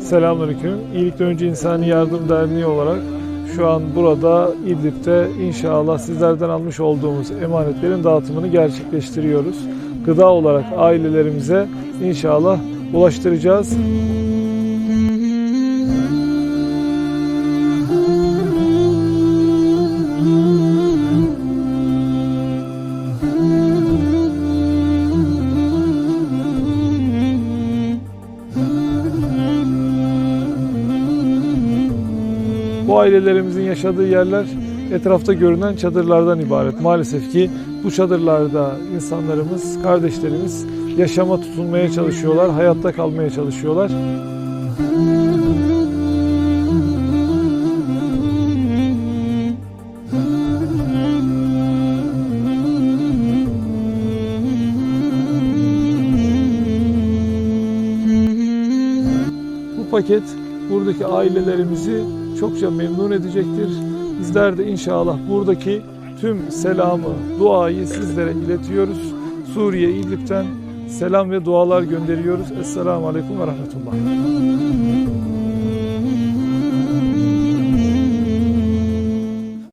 Selamünaleyküm. İyilikten Önce İnsani Yardım Derneği olarak şu an burada İdlib'de inşallah sizlerden almış olduğumuz emanetlerin dağıtımını gerçekleştiriyoruz. Gıda olarak ailelerimize inşallah ulaştıracağız. Bu ailelerimizin yaşadığı yerler etrafta görünen çadırlardan ibaret. Maalesef ki bu çadırlarda insanlarımız, kardeşlerimiz yaşama tutunmaya çalışıyorlar, hayatta kalmaya çalışıyorlar. Bu paket buradaki ailelerimizi çokça memnun edecektir. Bizler de inşallah buradaki tüm selamı, duayı sizlere iletiyoruz. Suriye İdlib'den selam ve dualar gönderiyoruz. Esselamu Aleyküm ve Rahmetullah.